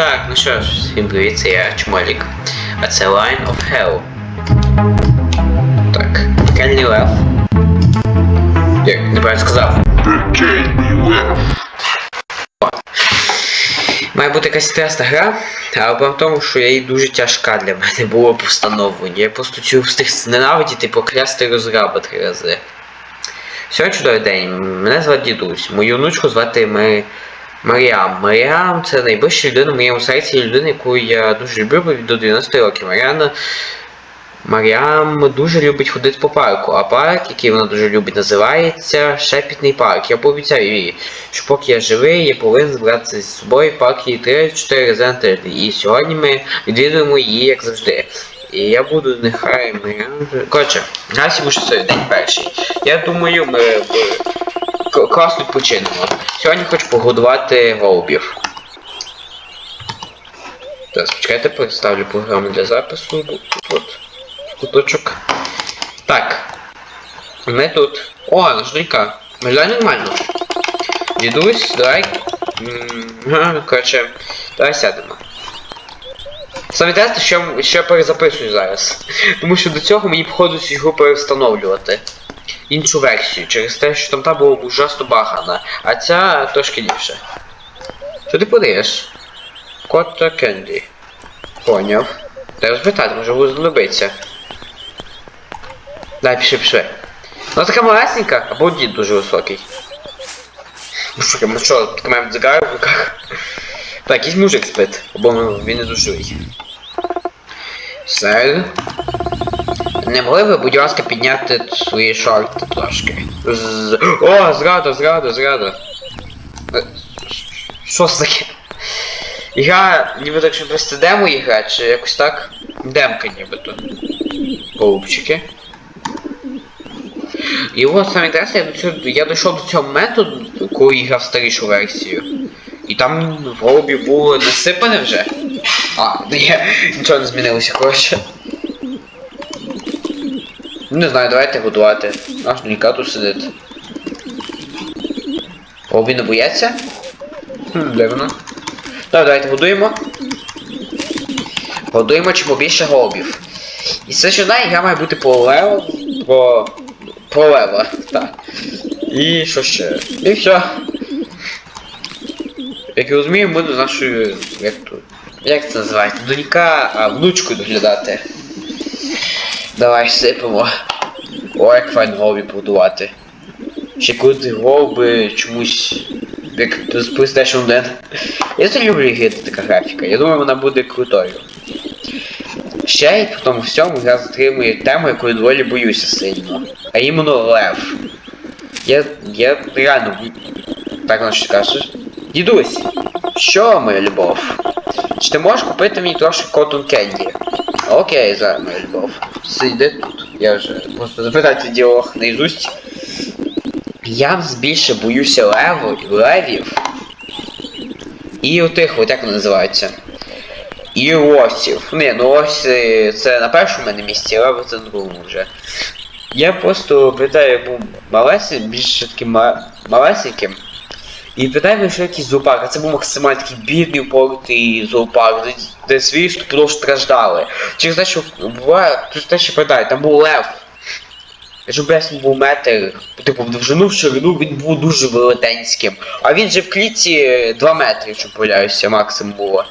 Так, ну що ж, всім привіт, це я Чмолік. А це Line of Hell. Так, Kenny Left. Як неправильно сказав. Має бути якась теста гра, але в тому, що її дуже тяжка для мене було по встановленню. Я просто цю встиг ненавидіти поклясти розраба три рази. Сьогодні чудовий день. Мене звати дідусь. Мою внучку звати Ми... Маріам. Маріам це найближча людина в моєму серці, людина, яку я дуже люблю до 90 років. Маріана. Маріам дуже любить ходити по парку, а парк, який вона дуже любить, називається Шепітний парк. Я пообіцяю їй, що поки я живий, я повинен збиратися з собою в парк її 3-4 рази на тиждень. І сьогодні ми відвідуємо її, як завжди. І я буду нехай Маріам... Коротше, буде сьогодні день перший. Я думаю, ми класно відпочинемо. Сьогодні хочу погодувати голубів. Так, почекайте, представлю програму для запису. Тут куточок. Так. Ми тут. О, наш донька. Виглядає нормально. Дідусь, давай. Коротше, давай сядемо. Саме те, що, я перезаписую зараз. Тому що до цього мені походу цю ігру перевстановлювати. Іншу версію, через те, що там та була ужасно багана, а ця трошки ліпше. Що ти подаєш? Кота Кенді. Поняв. Треба спитати, може знадобиться. Дай, пішли, пішли. Ну така малесенька, або дід дуже високий. Ну що, ми що, така маємо дзигару в руках? Так, якийсь мужик спить, або він не дуже живий. Не могли ви, будь ласка, підняти свої шорти трошки. З... О, зрада, зрада, зрада. Е, Що це таке? Ігра, ніби так, що просто демо ігра, чи якось так? Демка нібито. Голубчики. І от саме інтересне, я, до цього, я дійшов до цього методу, коли я грав старішу версію. І там в голубі було насипане вже. А, ні, нічого не змінилося, коротше. Не знаю, давайте годувати. Аж донька тут сидить. Голубі не бояться? Хм, дивно. Так, давайте годуємо. Годуємо чи побільше голубів. І все, що знає, гра має бути по лево, по... по лево, так. І що ще? І все. Як я розумію, буду з нашою. Як тут? Як це називається? Донька, а внучкою доглядати. Давай сипемо. О, як файно голубі побудувати. Ще коли ти голуби чомусь. Як PlayStation 1. Я це люблю ігри, така графіка. Я думаю, вона буде крутою. Ще й по тому всьому я затримую тему, якої доволі боюся сильно. А іменно лев. Я. я реально. Так що скажеш? Дідусь, що моя любов? Чи ти можеш купити мені трошки Cotton Candy? Окей, зараз моя. Сиди тут. Я вже просто запитати діалог наизусть. Я більше боюся леву, левів. І отих, от як вони називаються. І лосів. Не, ну ось це на першому мене місці, а це на другому вже. Я просто питаю, був малесеньким, більш таким ма- малесеньким. І питаю, що якийсь зоопарк, а це був максимально такий бідний упоротий зоопарк, де, де свій просто страждали. Через те, що буває, через те, що питаю, там був лев. Якщо б він був метр, типу в довжину, в ширину, він був дуже велетенським. А він же в клітці 2 метри, якщо помиляюся, максимум було.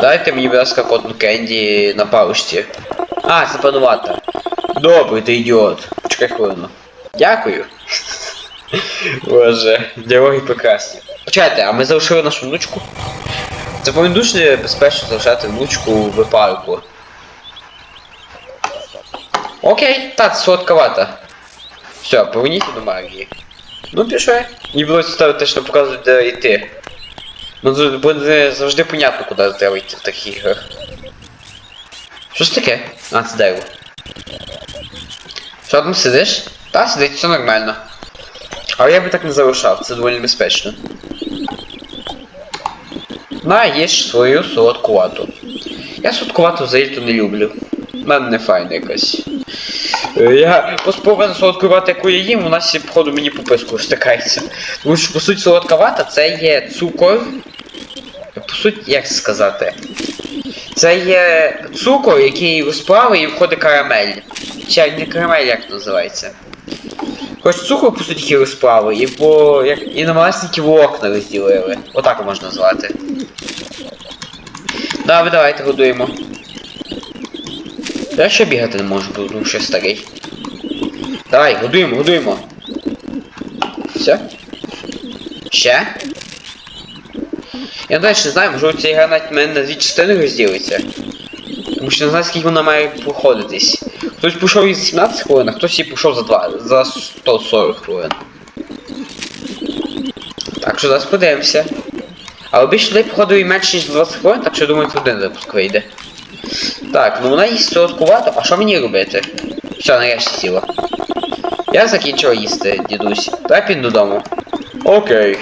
Дайте мені, будь ласка, котну кенді на паушці. А, це панувата. Добре, ти ідіот. Чекай хвилину. Дякую. Боже, діалоги прекрасні. Почекайте, а ми залишили нашу внучку? Це повинно дуже безпечно залишати внучку в парку. Окей, та, це солодковата. Все, поверніть до магії. Ну пішли. Мені було цікаво те, що показують, де йти. Ну буде завжди понятно, куди треба йти в таких іграх. Що ж таке? А, це дерево. Що там сидиш? Та, сидить, все нормально. Але я би так не залишав, це доволі небезпечно. На, їж свою солодкувату. Я солодкувату взагалі не люблю. В мене не файна якась. Е, Я повинен солодкувати, яку я їм, вона ще, походу, мені пописку стикається. Тому що, по суті, солодка вата це є цукор. По суті, як сказати? Це є цукор, який розплавив і входить карамель. Чи не карамель, як називається? Хоч цукор, по суті, який і по. як і на малесенькі волокна розділили. Отак можна назвати. Давай, давайте годуємо. Я ще бігати не можу, бо ну, ще старий. Давай, годуємо, годуємо. Все? Ще? Я далі не знаю, можливо ця гра навіть мене на дві частини розділиться. Тому що не знаю, скільки вона має проходитись. Хтось пішов із 17 хвилин, а хтось і пішов за 2, за 140 хвилин. Так що зараз подивимося. Але більше людей походу і менше ніж 20 хвилин, так що я думаю, це один випуск вийде. Так, ну вона їсть солодкувато, а що мені робити? Все, нарешті сіла. Я закінчила їсти, дідусь. Давай піду додому. Окей.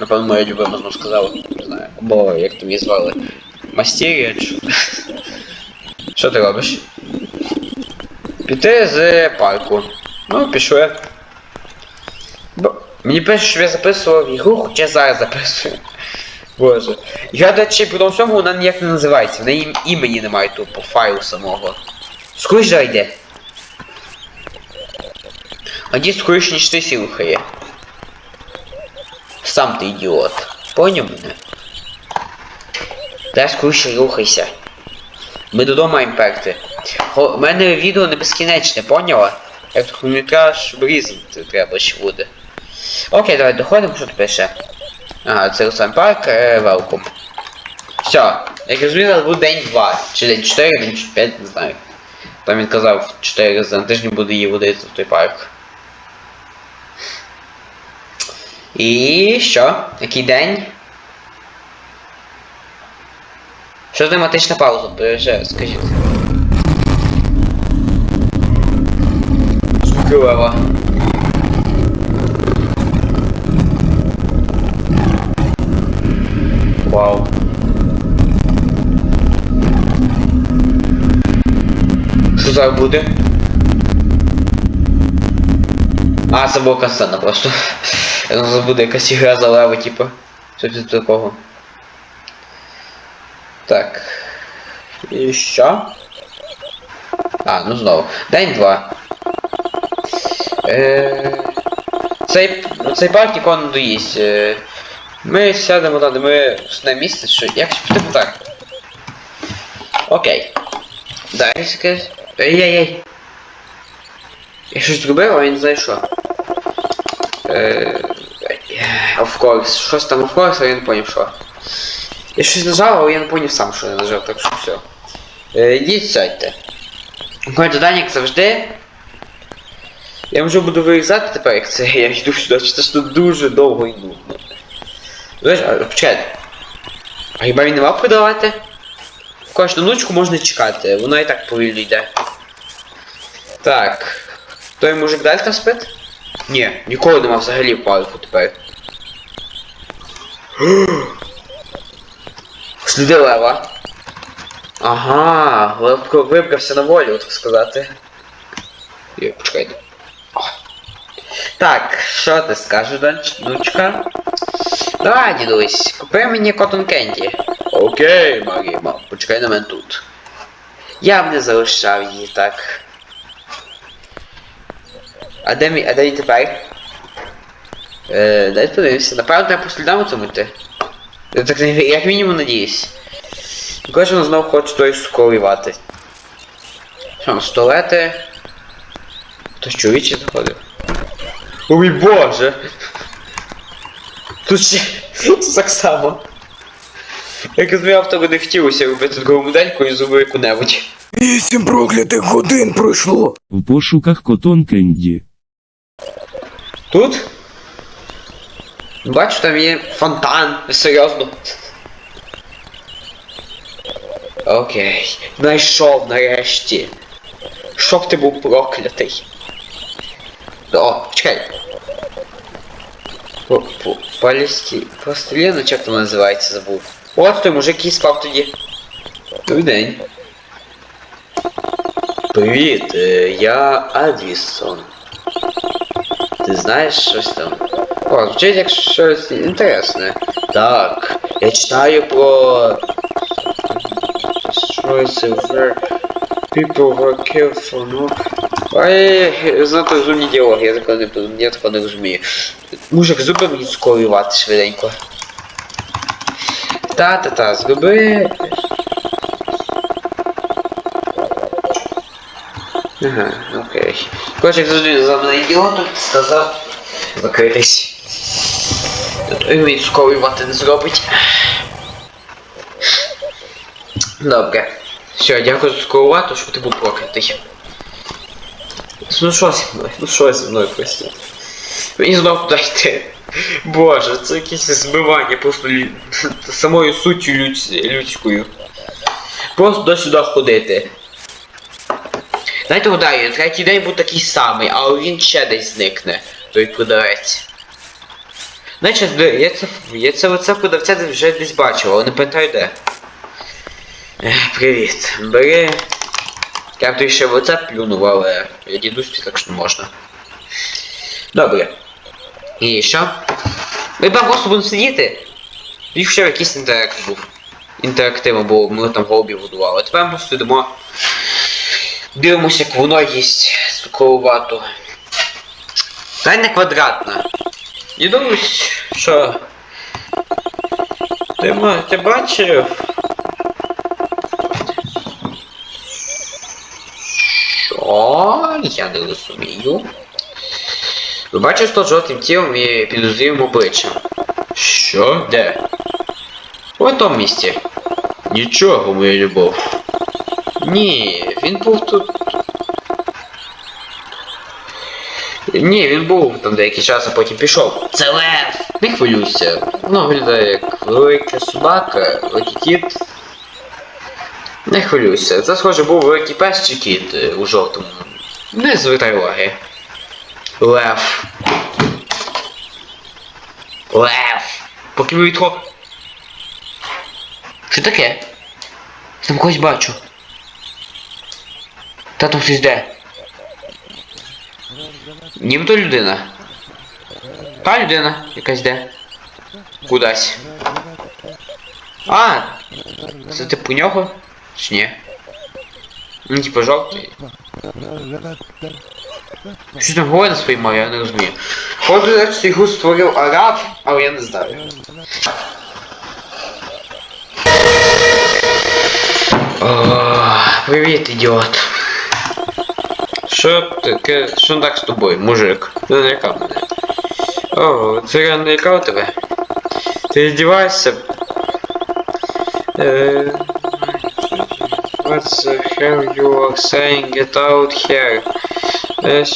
Напевно, моя любима знову сказала. Не знаю. Або як там її звали. Мастерія чи. Що ти робиш? Піти з парку. Ну, пішли. Бо... Мені пише, що я записував ігру, хоча зараз записую. Боже. Я до речі, при тому всьому вона ніяк не називається. В неї імені немає тут по файлу самого. Скоріш зайде. А дід скоріше, ніж ти сілхає. Сам ти ідіот. Поняв мене? Дай скоріше рухайся. Ми додому маємо перти. У мене відео не безкінечне, поняла? Як хронітраж різати треба ще буде. Окей, давай доходимо, що тут пише. Ага, це сам парк, welcome. Все, як розумію, буде день 2, чи день 4, день 5, не знаю. Там він казав 4 рази на тиждень буде її водити в той парк. І що? Який день? Що за тематична пауза? Скажіть. Лева. Вау. Що зараз буде? А, це була касцена просто. Думав, буде якась ігра за лево, типу. Щось такого. Так. І що? А, ну знову. День два. Е... Цей, цей парк нікого не доїсть. Е... Ми сядемо де ми на місце, що. Як типу так. Окей. Далі якесь. Ей-ей-ей. Я щось зробив, а я не знаю що. Of. Щось там of а я не поняв що. Я щось нажав, але я не поняв сам, що я нажав, так що все. Йдіть сядьте. Моє завжди. Я вже буду вирізати тепер, як це я йду сюди, чи це ж тут дуже довго нудно. Знаєш, а почекай. А хіба він не мав продавати? Кожну ночку можна чекати, вона і так повільно йде. Так. Той мужик далі там спить? Ні, ніколи нема взагалі в парку тепер. Сліди лева. Ага, левко вибрався на волю, так сказати. Є, почекайте. О. Так, що ти скажеш, дочка? Давай, дідусь, купи мені Cotton Candy. Окей, Марія, мам, почекай на мене тут. Я б не залишав її так. А де мій, а де він тепер? Е, дай подивимося. Напевно, треба по слідам. Я так як мінімум надіюсь. Кожен знов хоче той сколівати. Що, столети? Хтось чоловічий заходив. О мій боже! Тут ще так само. Як розумію, авто не хотілося робити таку модельку і зробив яку-небудь. Вісім проклятих годин пройшло. В пошуках Котон Кенді. Тут? Бачу, там є фонтан, серйозно. Окей. Знайшов нарешті. Щоб ти був проклятий. О, чекай. По- по- Палісті... Пластиліну, як там називається, забув. От той мужик, який спав тоді. Добрий день. Привіт, е, я Адвісон. Ти знаєш щось там? О, звучить як щось інтересне. Так, я читаю про. Щось over. People were killed for no. Ой, знато розумні діалоги, я такого не, я такого не розумію. Мужик, зуби мені скорювати швиденько. Та-та-та, зроби. Ага, окей. Кожик завжди за мене ідіотом сказав закритись. Той мені скорювати не зробить. Добре. Все, дякую за скорувати, щоб ти був проклятий. Ну що зі мною? Ну що зі мною прості? Мені знов йти. Боже, це якесь збивання просто лю... самою суттю людсь... людською. Просто до сюди ходити. Знаєте, гадаю, третій день був такий самий, але він ще десь зникне, той продавець. Знаєте, я це, я це оце продавця вже десь бачив, але не пам'ятаю де. Привіт. Бери. Я б ще в оце плюнув, але я дідусь так що можна. Добре. І що? Ми просто будемо сидіти. І ще якийсь інтеракт був. Інтерактивно, бо ми там голубів будували. Тепер просто йдемо. Дивимося, як воно їсть цукрову вату. Та не квадратна. Я думаю, що. Ти, ти бачив? Що? Я не розумію. Ви бачите, що жовтим тілом і підозрілим обличчям. Що? Де? У тому місці. Нічого, моя любов. Ні, він був тут. Ні, він був там деякий час, а потім пішов. Це лев! Не хвилюйся. Воно виглядає як велика собака, великий кіт. Не хвилюйся. Це схоже був великий пес чи кіт е, у жовтому. Не звертай уваги. Лев. Лев. Поки ви відхо. Що таке? Я там когось бачу. Та там хтось де. Нібито людина. Та людина якась де. Кудась. А! Це типу нього? Чи ні? Ну, типу жовтий. Що там говорить на своїй мові, я не розумію. Отже, що його створив араб, але я не знаю. Привіт, ідіот. Що таке? Що так з тобою, мужик? Ти налякав мене. О, це я налякав тебе? Ти здіваєшся? Е, What the hell you are saying? Get out here.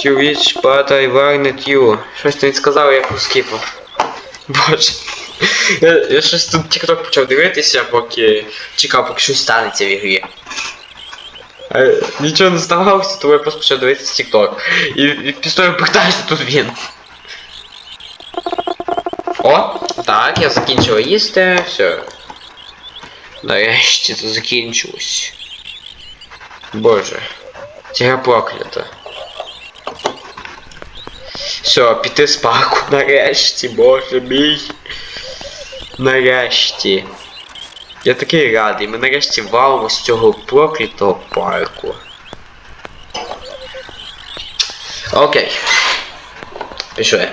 Reach, but I warned you. Щось ти сказав, я поскіпав. Боже. Я, я щось тут TikTok почав дивитися, поки чекав, поки щось станеться в ігрі. Е, Нічого не ставалося, тому я просто почав дивитися TikTok. І, і після того тут він. О, так, я закінчила їсти, все. Нарешті це закінчилось. Боже. Ця проклята. Все, піти з парку нарешті, боже мій. Нарешті. Я такий радий, ми нарешті валимо з цього проклятого парку. Окей. Пішли.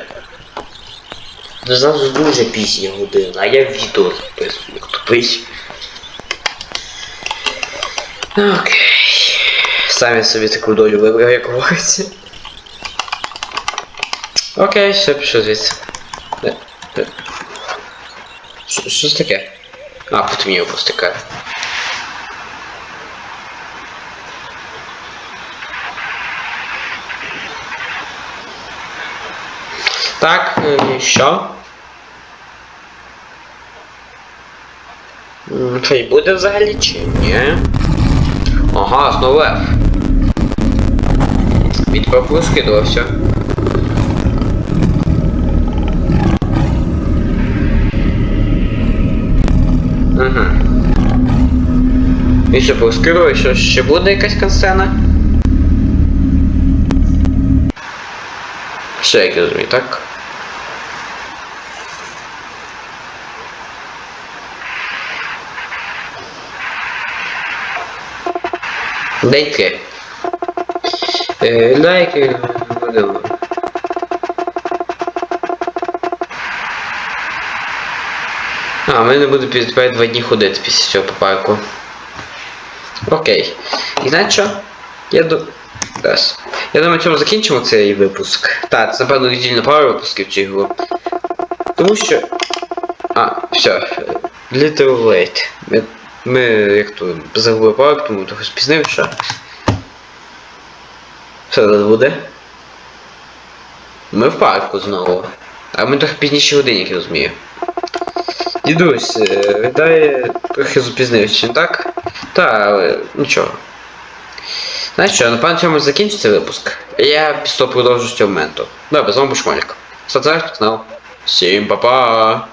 Зараз дуже пізня година, а я відео записую, тупий. Окей. Самі собі таку долю вибрав, як говориться. Окей, все, пішов звідси. Е, е. Що це таке? А, потемніло просто таке. Так, е, що? Що й буде взагалі чи ні? Ага, знову F. Від пропуск скидувався. І типу, Більше поскидував, що ще буде якась кансцена. Все, як я розумію, так? Е, лайки. Лайки будемо. А, в мене буде після два дні ходити після цього по парку. Окей. І знаєте що? Я до. Зараз. Я думаю, цьому закінчимо цей випуск. Так, це напевно недільна пара випусків чи його. Тому що. А, все. Little late. Ми, ми як то загубили парк, тому трохи спізнився. Все зараз буде. Ми в парку знову. А ми трохи пізніше годині, як я розумію. Дідусь, е, трохи запізнився, не так? Та, але нічого. Знаєш що, напевно, цьому закінчиться випуск. Я після продовжу з цього моменту. Добре, з вами був Шмолік. Ставте канал. Всім па-па!